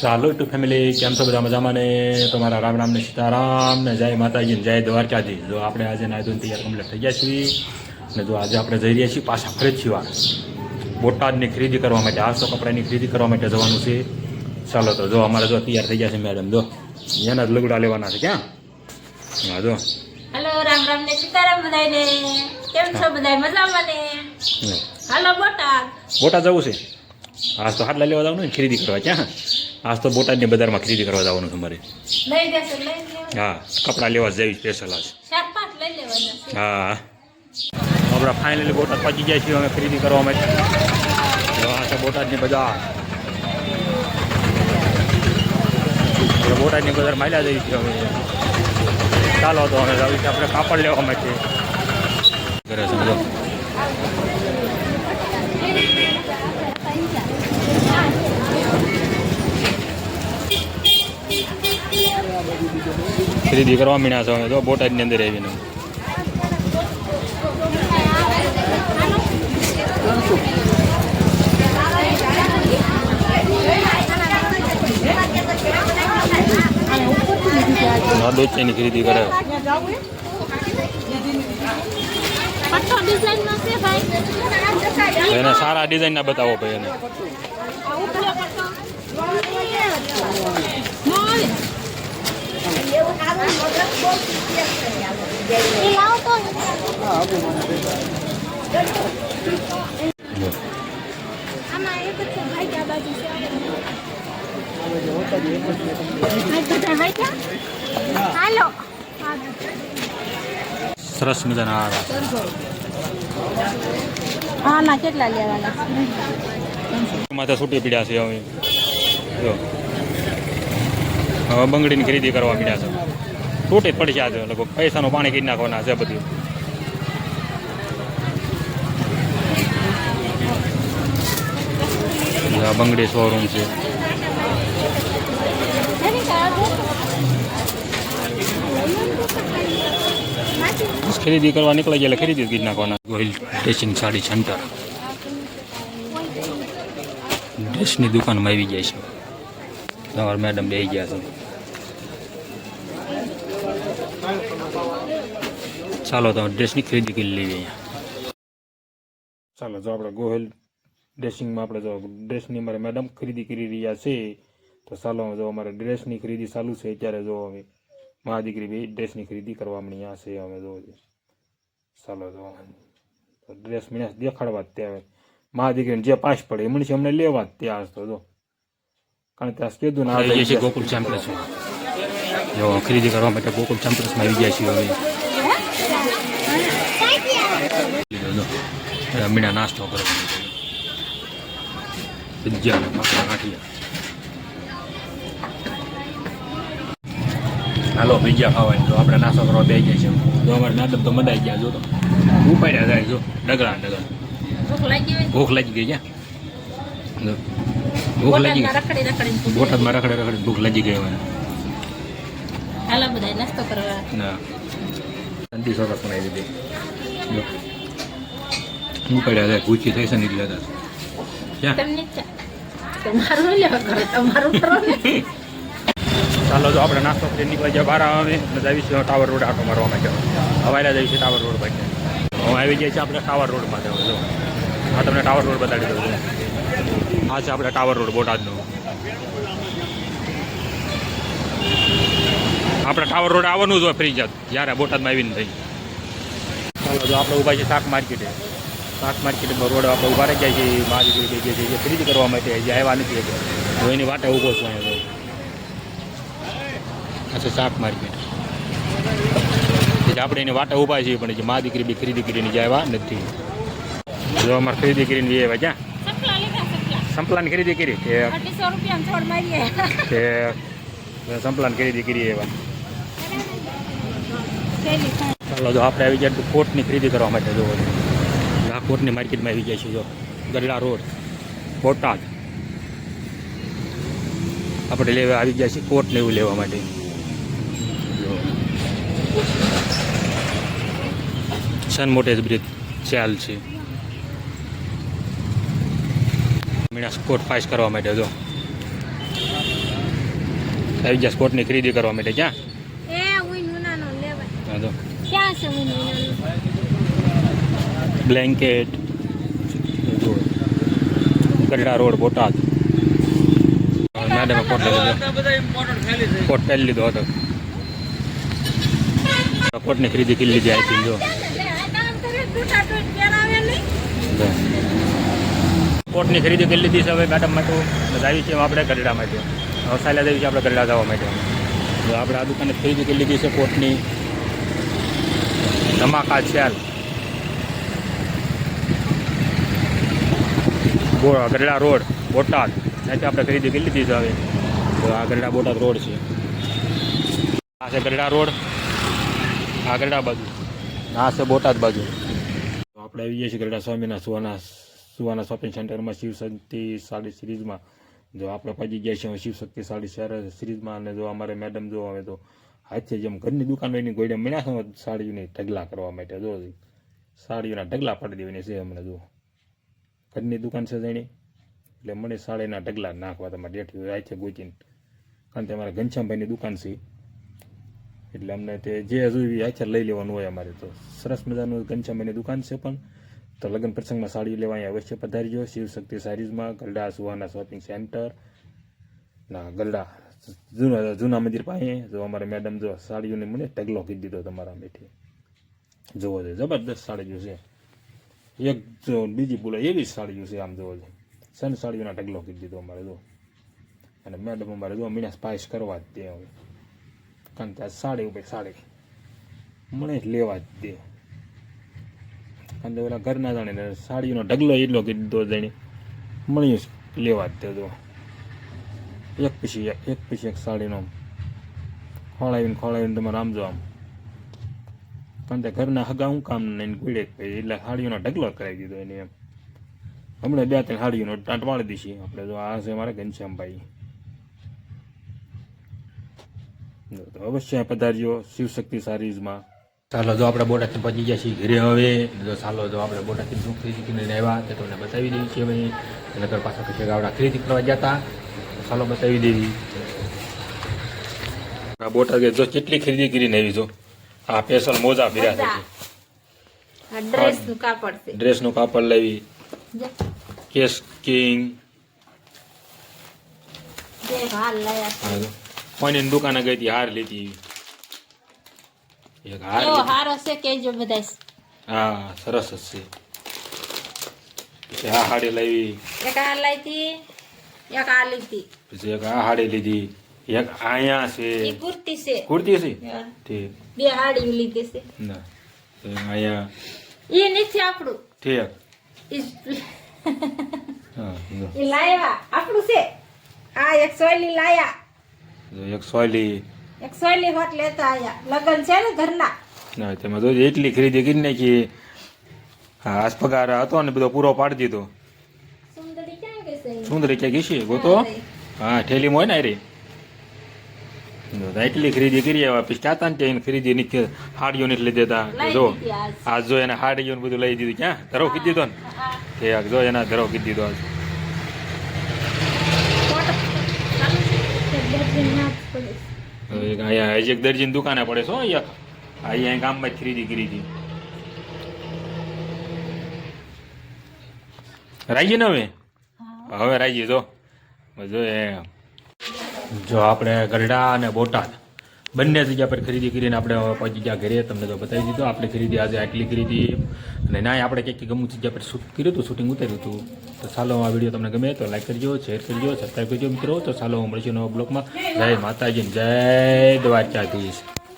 ચાલો two family કેમ છો બધા મજામાં ને તમારા રામ રામ ને સીતારામ ને જય માતાજી ને જય દ્વારકાજી જો આપણે આજે નાયદુન તૈયાર કમ્પ્લીટ થઈ ગયા છીએ ને જો આજે આપણે જઈ રહ્યા છીએ પાછા ફરી જ છીએ બોટાદની ખરીદી કરવા માટે આસો કપડાની ખરીદી કરવા માટે જવાનું છે. ચાલો તો જો અમારે જો તૈયાર થઈ ગયા છે મેડમ જો. એના જ લુગડા લેવાના છે ક્યાં? હા જો. હેલો રામ રામ ને સીતારામ બધાયને. કેમ છો બધાય? મજામાં ને હાલો બોટાદ. બોટાદ જવું છે? હા તો હાટલા લેવા જવાનું ને ખરીદી કરવા ક્યાં? આજ તો બોટાદની બજારમાં ખરીદી કરવા જવાનું છે મારે. લઈ દેશો લઈ લેવા. હા કપડાં લેવા જેવી સ્પેશિયલ આજ. ચાર પાંચ લઈ લેવાના છે. હા. આપણે ફાઇનલી બોટાદ પહોંચી ગયા છીએ અમે ખરીદી કરવા માટે. હા આ છે બોટાદની બજાર. બોટાદની બજાર માલ્યા જઈએ છીએ અમે. ચાલો તો અમે આવી આપણે કાપડ લેવા માટે. ઘરે છે ખરીદી કરવા મીણા છો તો બોટાદની અંદર આવીને. દોચેની ખરીદી કરે. ડિઝાઇન નો એને સારા ડિઝાઇનના બતાવો ભાઈ એને. હાલો સરસ મજાના આના કેટલા લેવાના? માથે છૂટી પીડ્યા છે હવે. જો. બંગડીની ખરીદી કરવા મળ્યા છે. તૂટી જ પડી છે લગભગ. પૈસાનું પાણી કરી નાખવાના છે બધું. બંગડી શોરૂમ છે. ખરીદી કરવા નીકળી ગયા એટલે ખરીદી કરી નાખવાના. ગોહિલ ડ્રેસિંગ સાડી સેન્ટર ડ્રેસની દુકાનમાં આવી જાય છે. તમારા મેડમ બે ગયા છે. ચાલો તો ડ્રેસની ખરીદી કરી લઈએ અહીંયા. ચાલો જો આપણે ગોહિલ ડ્રેસિંગમાં આપણે જો ડ્રેસની અમારે મેડમ ખરીદી કરી રહ્યા છે તો ચાલો જો અમારે ડ્રેસની ખરીદી ચાલુ છે અત્યારે જો અમે મા દીકરી બે ડ્રેસની ખરીદી કરવા આ છે અમે જો ચાલો જો ડ્રેસ મને દેખાડવા જ ત્યાં મા દીકરીને જે પાસ પડે એ છે અમને લેવા જ ત્યાં તો જો. કારણ કે આ કીધું ને આ ગોકુલ ચેમ્પિયન્સ જો ખરીદી કરવા માટે ગોકુલ ચેમ્પિયન્સમાં આવી ગયા છીએ હવે લીધો જો મીણા નાસ્તો કરો. ભજીયા પાપડા ગાંઠિયા હાલો ભજીયા ખાવાની જો આપણે નાસ્તો કરવા બે ગયા છે જો અમારે નાટક તો મદાઈ ગયા જો તો. ઉપાડ્યા જાય જો. ડગલા ડગલા. ભૂખ લાગી હોય? ભૂખ લાગી ગઈ ક્યાં? ભૂખ લાગી ગઈ. બોટાદમાં રખડે રખડે ભૂખ લાગી ગઈ મને હાલો બધા નાસ્તો કરવા. ના ઠંડી સરસ બનાવી દીધી. જો ઉપાડ્યા હતા ભૂચી થઈ છે ને એટલે હતા ક્યાં તમને ચા તમારું નહીં લેવા કરો તમારું કરો ને. ચાલો જો આપણે નાસ્તો કરી નીકળી જાય બહાર આવે. જઈશું ટાવર રોડ આટો મારવા માટે હવાઈલા જઈશું ટાવર રોડ પાસે હવે આવી જાય છે આપણે ટાવર રોડ માટે જો. આ તમને ટાવર રોડ બતાડી દઉં છું આ છે આપણે ટાવર રોડ બોટાદનો. આપણે ટાવર રોડ આવવાનું જ હોય ફ્રી જાત જ્યારે બોટાદમાં આવીને થઈ. ચાલો જો આપણે ઊભા છે શાક માર્કેટે. શાક માર્કેટમાં રોડ આપણે ઊભા રહી જાય છે મારી દીકરી બે જે ખરીદી કરવા માટે જે આવ્યા નથી. હું એની વાટે ઊભો છું અહીંયા જો. શાક માર્કેટ. આપણે એની વાટે ઊભા છીએ પણ જે મા દીકરી બી ખરીદી કરીને જે આવ્યા નથી. જો અમારે ખરીદી કરીને બી આવ્યા ક્યાં? સંપલાની ખરીદી કરી કે સંપલાની ખરીદી કરી એવા ચાલો જો આપણે આવી ગયા કોટની ખરીદી કરવા માટે જો આ માર્કેટમાં આવી ગયા છીએ જો. ગરડા રોડ બોટાદ. આપણે લેવા આવી ગયા છીએ કોટ ને એવું લેવા માટે. જો. સન મોટેજ બ્રિજ ચાલ છે. મીણા સ્કોટ પાસ કરવા માટે જો. આવી ગયા સ્કોટની ખરીદી કરવા માટે ક્યાં? ક્યાં છે બ્લેન્કેટ ગરડા રોડ બોટાદ. મેડમે કોટ લીધો કોટ પહેરી લીધો હતો. કોટની ખરીદી કરી લીધી આઈ જો. કોટની ખરીદી કરી લીધી છે હવે મેડમ માટે આવી છે. આપણે ગરડા માટે હસાયલા દેવી છે આપણે ગરડા જવા માટે. તો આપણે આ દુકાને ખરીદી કરી લીધી છે કોટની. ધમાકા છેલ ગરડા રોડ, બોટાદ. ત્યાંથી આપણે ખરીદી કરી લીધી છે હવે. તો આ ગરડા બોટાદ રોડ છે. આ છે ગરડા રોડ. આ ગરડા બાજુ. આ છે બોટાદ બાજુ. તો આપણે આવી જઈએ છીએ ગરડા સ્વામીના સુવાના સુવાના શોપિંગ સેન્ટરમાં શિવશક્તિ સાડી સિરીઝમાં. જો આપણે પહોંચી ગયા છીએ શિવશક્તિ સાડી શહેર સિરીઝમાં અને જો અમારે મેડમ જો હવે તો હાથે જેમ ઘરની દુકાન હોય એની ગોળે મળ્યા છે સાડીઓની ઢગલા કરવા માટે. જો સાડીઓના ઢગલા પાડી દેવાની છે અમને જો. ઘરની દુકાન છે જણી. એટલે મને સાડીના ઢગલા નાખવા તમારે ડેઠી હોય છે ગોચીને કારણ કે અમારા ઘનશ્યામભાઈની દુકાન છે. એટલે અમને તે જે જોઈએ આખે લઈ લેવાનું હોય અમારે તો. સરસ મજાનું ઘનશ્યામભાઈની દુકાન છે પણ તો લગ્ન પ્રસંગમાં સાડી લેવા અહીંયા અવશ્ય પધારજો શિવશક્તિ સારીઝમાં, ગરડા સુહાના શોપિંગ સેન્ટર, ના, ગરડા જૂના જૂના મંદિર પાસે. જો અમારે મેડમ જો સાડીઓને મને ઢગલો કીધી દીધો તમારા મેઠી. જોવો જોઈએ જબરદસ્ત સાડીઓ છે. એક બીજી બોલે એવી સાડીઓ છે આમ જોવો છે. સન સાડીઓના ઢગલો કીધી દીધો અમારે, જો. અને મેડમ અમારે, જો, મીના સ્પાઇસ કરવા જ દે હવે. કારણ કે સાડી ઉપર સાડી મને લેવા જ દે. કારણ કે ઓલા ઘરના જાણે ને સાડીઓનો ઢગલો એટલો કીધો દીધો જાણે મળી લેવા જ દેજો એક પછી એક એક પછી એક સાડીનો. ખોળાવીને ખોળાવીને તમારે આમ જો આમ. કારણ કે ઘરના હગા હું કામ નહીં ગોળે એટલે હાડીઓનો ઢગલો કરાવી દીધો એને એમ. હમણાં બે ત્રણ હાડીઓનો ટાંટ વાળી દીધી આપણે જો આ છે મારા ઘનશ્યામભાઈ. તો અવશ્ય પધાર્યો શિવશક્તિ સારીઝમાં. ચાલો જો આપણે બોટાથી પહોંચી ગયા છીએ ઘરે હવે જો ચાલો જો આપણે બોટાથી દુઃખ થઈ કરીને આવ્યા તે તમને બતાવી દઈએ છીએ ભાઈ નગર પાછા પછી ગાવડા ખરીદી કરવા ગયા હતા ચાલો બતાવી દેવી. આ બોટાદ જો કેટલી ખરીદી કરીને આવી જો આ સ્પેશિયલ મોજા ફેર્યા છે. ડ્રેસનું કાપડ છે. ડ્રેસનું કાપડ લેવી. કેસ કિંગ કોઈની દુકાને ગઈ હતી હાર લીધી. એક હાર. હારો છે કેજો બધા હા સરસ હશે પછી આ હાડી લેવી. એક હાર લાઈતી એક આ લીધી. પછી એક આ હાડી લીધી. એક એ છે. કુર્તી છે. કુર્તી છે? ઠીક. બે હાડી લીધી છે. ના તો એ નથી આપણું. ઠીક ઈ- હા એ લાયા આપણું છે. આ એક સોયલી લાયા. એક સોયલી. એક સોયલી હોટ લેતા આયા. લગન છે ને ઘરના. ના તેમાં તો એટલી ખરીદી કરી નાખી. હા આજ પગાર હતો ને બધો પૂરો પાડી દીધો. સુંદરી ક્યાં ગઈ છે? સુંદરી ક્યાં ગઈ ગોતો. હા ઠેલીમાં હોય ને રે એટલી ખરીદી કરી આવ્યા. પછી ક્યાં એને ખરીદી નીકળી હાડીઓ નથી લઈ દેતા. જો આજ. જો એને હાડીઓ ને બધું લઈ દીધું. ક્યાં? ધરો કીધી દીધો ને કે જો એના ધરો કીધી દીધો અહીંયા હજી એક દરજીની દુકાને પડે છો અહીંયા. અહીંયા ગામમાં જ ખરીદી કરી હતી. રાજી ને હવે? હવે રાજી જો. જો એ જો આપણે ગરડા અને બોટાદ બંને જગ્યા પર ખરીદી કરીને આપણે પહોંચી ગયા ઘરે તમને તો બતાવી દીધો. આપણે ખરીદી આજે આટલી ખરીદી અને ના આપણે કંઈક ગમું જગ્યા પર શૂટ કર્યું હતું, શૂટિંગ ઉતાર્યું હતું. તો ચાલો આ વીડિયો તમને ગમે તો લાઈક કરજો શેર કરજો સબસ્ક્રાઈબ કરજો મિત્રો. તો ચાલો મળીશું નવા બ્લોગમાં. જય માતાજી જય દ્વારકાધીશ.